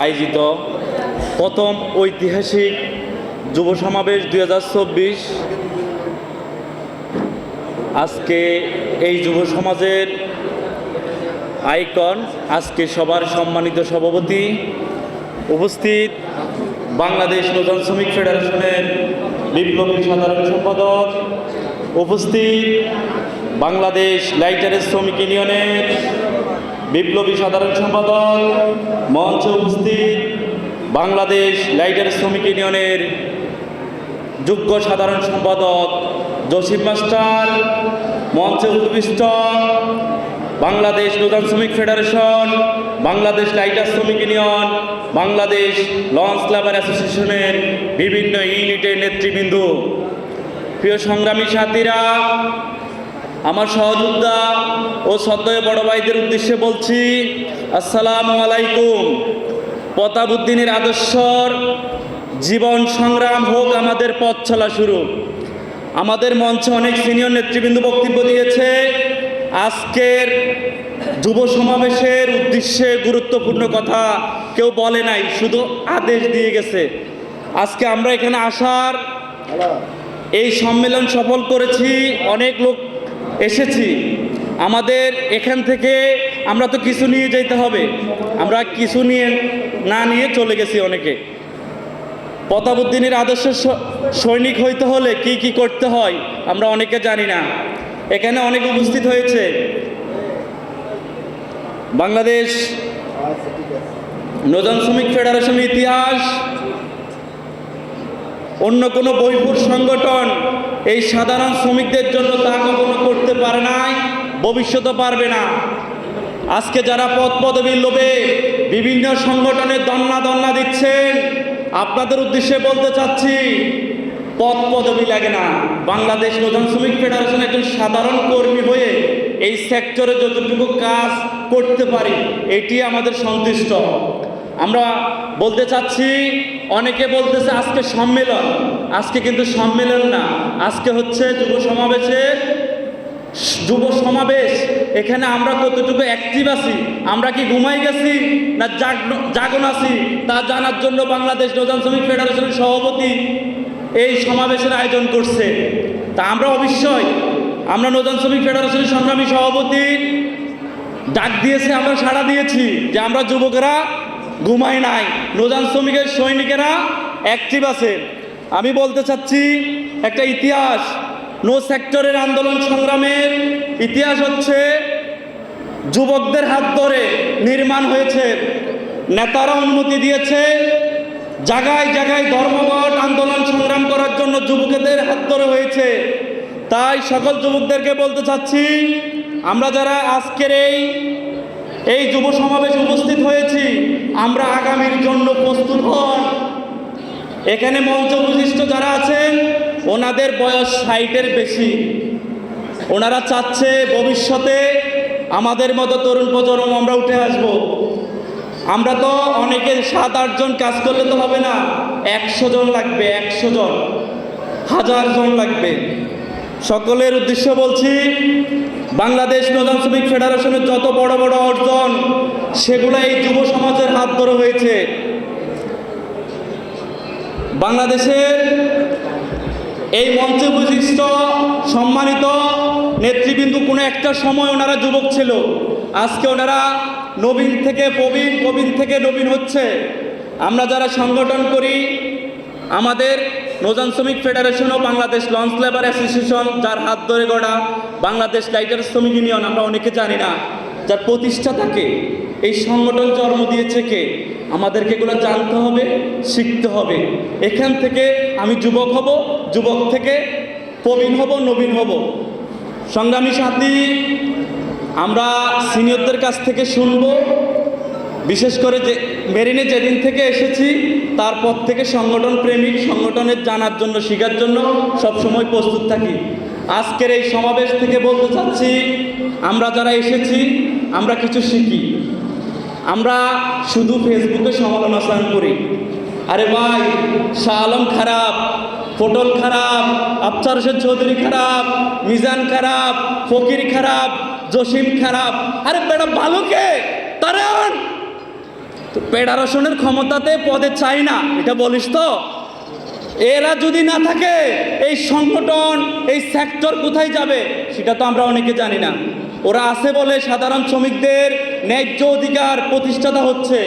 আয়োজিত প্রথম ঐতিহাসিক যুব সমাবেশ দু হাজার চব্বিশ। আজকে এই যুব সমাজের আইকন, আজকে সবার সম্মানিত সভাপতি উপস্থিত বাংলাদেশ নতুন শ্রমিক ফেডারেশনের বিপ্লবী সাধারণ সম্পাদক, উপস্থিত বাংলাদেশ লাইটারের শ্রমিক ইউনিয়নের বিপ্লবী সাধারণ সম্পাদক মঞ্চে উপস্থিত বাংলাদেশ লাইটার শ্রমিক ইউনিয়নের যোগ্য সাধারণ সম্পাদক জসিম মাস্টার, মঞ্চে উপবিষ্ট বাংলাদেশ নতুন শ্রমিক ফেডারেশন, বাংলাদেশ লাইটার শ্রমিক ইউনিয়ন, বাংলাদেশ লঞ্চ ক্লাবার অ্যাসোসিয়েশনের বিভিন্ন ইউনিটের নেতৃবৃন্দ। প্রিয় সংগ্রামী সাথীরা আমার সহযোদ্ধা ও সদ্যয় বড় ভাইদের উদ্দেশ্যে বলছি, আসসালামু আলাইকুম। প্রতাবুদ্দিনের আদর্শর জীবন সংগ্রাম হোক, আমাদের পথ চলা শুরু। আমাদের মঞ্চে অনেক সিনিয়র নেতৃবৃন্দ বক্তব্য দিয়েছে। আজকের যুব সমাবেশের উদ্দেশ্যে গুরুত্বপূর্ণ কথা কেউ বলে নাই, শুধু আদেশ দিয়ে গেছে। আজকে আমরা এখানে আসার এই সম্মেলন সফল করেছি। অনেক লোক এসেছি। আমাদের এখান থেকে আমরা তো কিছু নিয়ে যেতে হবে। আমরা কিছু নিয়ে না নিয়ে চলে গেছি অনেকে। প্রতাবুদ্দিনের আদর্শ সৈনিক হইতে হলে কি কি করতে হয় আমরা অনেকে জানি না। এখানে অনেক উপস্থিত হয়েছে। বাংলাদেশ নজন শ্রমিক ফেডারেশনের ইতিহাস, অন্য কোনো বৈপুর সংগঠন এই সাধারণ শ্রমিকদের জন্য তা কখনো করতে পারে নাই, ভবিষ্যতে পারবে না। আজকে যারা পদ পদবীর লোভে বিভিন্ন সংগঠনের দন্না দন্না দিচ্ছেন, আপনাদের উদ্দেশ্যে বলতে চাচ্ছি পদ পদবি লাগে না। বাংলাদেশ নতুন শ্রমিক ফেডারেশন একজন সাধারণ কর্মী হয়ে এই সেক্টরে যতটুকু কাজ করতে পারি, এটি আমাদের সন্তুষ্ট আমরা বলতে চাচ্ছি, অনেকে বলতেছে আজকে সম্মেলন। আজকে কিন্তু সম্মেলন না। আজকে হচ্ছে যুব সমাবেশের যুব সমাবেশ। এখানে আমরা কতটুকু অ্যাক্টিভ আছি? আমরা কি ঘুমাই গেছি না জাগন আছি? তা জানার জন্য বাংলাদেশ নজান শ্রমিক ফেডারেশনের সভাপতি এই সমাবেশের আয়োজন করছে। তা আমরা অবশ্যই, আমরা নজান শ্রমিক ফেডারেশনের সংগ্রামী সভাপতি ডাক দিয়েছে, আমরা সাড়া দিয়েছি যে আমরা যুবকেরা ঘুমাই নাই। নজান শ্রমিকের সৈনিকেরা অ্যাক্টিভ আছে। আমি বলতে চাচ্ছি, একটা ইতিহাস। নো সেক্টরের আন্দোলন সংগ্রামের ইতিহাস হচ্ছে, যুবকদের হাত ধরে নির্মাণ হয়েছে। নেতারা অনুমতি দিয়েছে, জায়গায় জায়গায় ধর্মঘট আন্দোলন সংগ্রাম করার জন্য যুবকদের হাত ধরে হয়েছে। তাই সকল যুবকদেরকে বলতে চাচ্ছি, আমরা যারা আজকের এই এই যুব সমাবেশে উপস্থিত হয়েছি। আমরা আগামীর জন্য প্রস্তুত হন। এখানে মঞ্চ বিশিষ্ট যারা আছেন, ওনাদের বয়স ষাটের বেশি। ওনারা চাচ্ছে ভবিষ্যতে আমাদের মতো তরুণ প্রজন্ম আমরা উঠে আসব। আমরা তো অনেকে সাত আটজন কাজ করলে তো হবে না। একশো জন লাগবে, একশো জন। হাজার জন লাগবে। সকলের উদ্দেশ্য বলছি, বাংলাদেশ নজান শ্রমিক ফেডারেশনের যত বড় বড় অর্জন, সেগুলো এই যুব সমাজের হাত ধরে হয়েছে। বাংলাদেশের এই মঞ্চে বিশিষ্ট সম্মানিত নেতৃবৃন্দ, কোনো একটা সময় ওনারা যুবক ছিল। আজকে ওনারা নবীন থেকে প্রবীণ প্রবীণ থেকে নবীন হচ্ছে। আমরা যারা সংগঠন করি, আমাদের নজান শ্রমিক ফেডারেশন ও বাংলাদেশ লঞ্চ লেবার অ্যাসোসিয়েশন, যার হাত ধরে গড়া বাংলাদেশ লাইটার শ্রমিক ইউনিয়ন, আমরা অনেকে জানি না, যার প্রতিষ্ঠাতাকে এই সংগঠন জন্ম দিয়েছে কে? আমাদেরকে এগুলো জানতে হবে, শিখতে হবে। এখান থেকে আমি যুবক হব, যুবক থেকে প্রবীণ হব, নবীন হব। সংগ্রামী সাথী, আমরা সিনিয়রদের কাছ থেকে শুনব। বিশেষ করে যে মেরিনে যেদিন থেকে এসেছি, তারপর থেকে সংগঠন প্রেমিক, সংগঠনের জানার জন্য, শেখার জন্য সবসময় প্রস্তুত থাকি। আজকের এই সমাবেশ থেকে বলতে চাচ্ছি, আমরা যারা এসেছি, আমরা কিছু শিখি। আমরা শুধু ফেসবুকে সমালোচনা করি। আরে ভাই, শাহ আলম খারাপ, পটল খারাপ, আফসার হোসেন চৌধুরী খারাপ, মিজান খারাপ, ফকির খারাপ, জসিম খারাপ। আরে বেটা ভালো কে তো ফেডারেশনের ক্ষমতাতে পদে চাই না, এটা বলিস তো? এরা যদি না থাকে, এই সংগঠন, এই সেক্টর কোথায় যাবে? সেটা তো আমরা অনেকে জানি না। ওরা আছে বলে সাধারণ শ্রমিকদের ন্যায্য অধিকার প্রতিষ্ঠাতা হচ্ছে।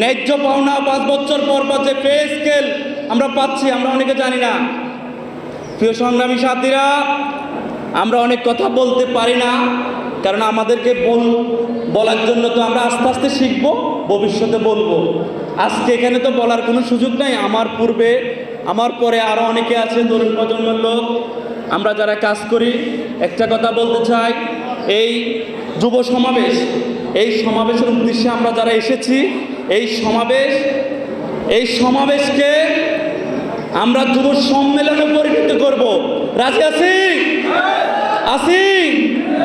ন্যায্য পাওনা পাঁচ বছর পর পর যে পে স্কেল আমরা পাচ্ছি, আমরা অনেকে জানি না। প্রিয় সংগ্রামী সাথীরা, আমরা অনেক কথা বলতে পারি না, কারণ আমাদেরকে বল, বলার জন্য তো আমরা আস্তে আস্তে শিখব। ভবিষ্যতে বলব। আজকে এখানে তো বলার কোনো সুযোগ নাই। আমার পূর্বে, আমার পরে আরও অনেকে আছে, তরুণ প্রজন্মের লোক। আমরা যারা কাজ করি, একটা কথা বলতে চাই, এই যুব সমাবেশ, এই সমাবেশের উদ্দেশ্যে আমরা যারা এসেছি, এই সমাবেশ, এই সমাবেশকে আমরা যুব সম্মেলনে পরিণত করব। রাজি আছি আছি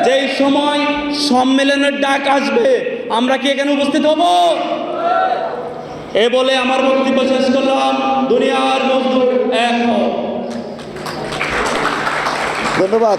যেই সময় সম্মেলনের ডাক আসবে আমরা কি এখানে উপস্থিত হব? এ বলে আমার বক্তব্য শেষ করলাম। দুনিয়ার মজদুর এক ধন্যবাদ।